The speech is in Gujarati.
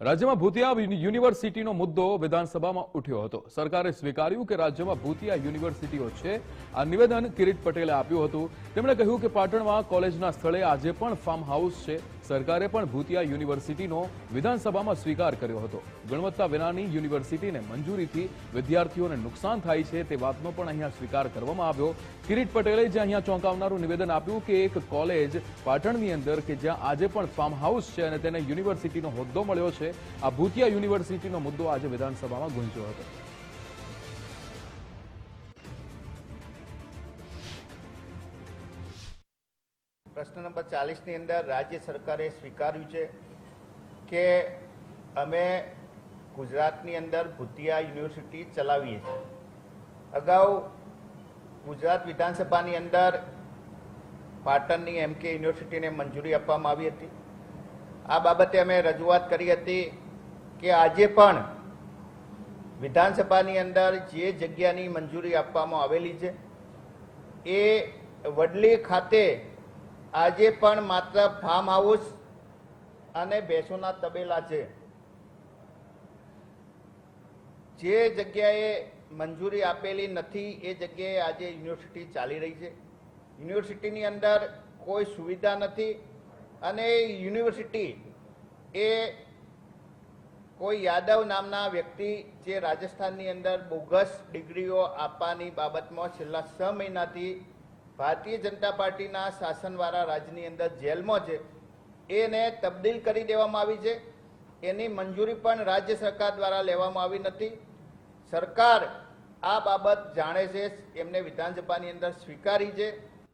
રાજ્યમાં ભૂતિયા યુનિવર્સિટીનો મુદ્દો વિધાનસભામાં ઉઠ્યો હતો. સરકારે સ્વીકાર્યું કે રાજ્યમાં ભૂતિયા યુનિવર્સિટીઓ છે. આ નિવેદન કિરીટ પટેલે આપ્યું હતું. તેમણે કહ્યું કે પાટણમાં કોલેજના સ્થળે આજે પણ ફાર્મ હાઉસ છે. સરકારે પણ ભૂતિયા યુનિવર્સિટીનો વિધાનસભામાં સ્વીકાર કર્યો હતો. ગુણવત્તા વિનાની યુનિવર્સિટીને મંજૂરીથી વિદ્યાર્થીઓને નુકસાન થાય છે તે વાતનો પણ અહીંયા સ્વીકાર કરવામાં આવ્યો. કિરીટ પટેલે જે અહીંયા ચોંકાવનારું નિવેદન આપ્યું કે એક કોલેજ પાટણની અંદર કે જ્યાં આજે પણ ફાર્મ હાઉસ છે અને તેને યુનિવર્સિટીનો હોદ્દો મળ્યો છે, આ ભૂતિયા યુનિવર્સિટીનો મુદ્દો આજે વિધાનસભામાં ગુંજ્યો હતો. પ્રશ્ન નંબર ચાલીસની અંદર રાજ્ય સરકારે સ્વીકાર્યું છે કે અમે ગુજરાતની અંદર ભૂતિયા યુનિવર્સિટી ચલાવીએ છીએ. અગાઉ ગુજરાત વિધાનસભાની અંદર પાટણની એમ કે યુનિવર્સિટીને મંજૂરી આપવામાં આવી હતી. આ બાબતે અમે રજૂઆત કરી હતી કે આજે પણ વિધાનસભાની અંદર જે જગ્યાની મંજૂરી આપવામાં આવેલી છે એ વડલી ખાતે આજે પણ માત્ર ફાર્મ હાઉસ અને ભેંસોના તબેલા છે. જે જગ્યાએ મંજૂરી આપેલી નથી, એ જગ્યાએ આજે યુનિવર્સિટી ચાલી રહી છે. યુનિવર્સિટીની અંદર કોઈ સુવિધા નથી અને યુનિવર્સિટી એ કોઈ યાદવ નામના વ્યક્તિ જે રાજસ્થાનની અંદર બોગસ ડિગ્રીઓ આપવાની બાબતમાં છેલ્લા છ મહિનાથી ભારતીય જનતા પાર્ટીના શાસનવાળા રાજ્યની અંદર જેલમાં છે. એને તબદીલ કરી દેવામાં આવી છે. એની મંજૂરી પણ રાજ્ય સરકાર દ્વારા લેવામાં આવી નથી. સરકાર આ બાબત જાણે છે, એમને વિધાનસભાની અંદર સ્વીકારી છે.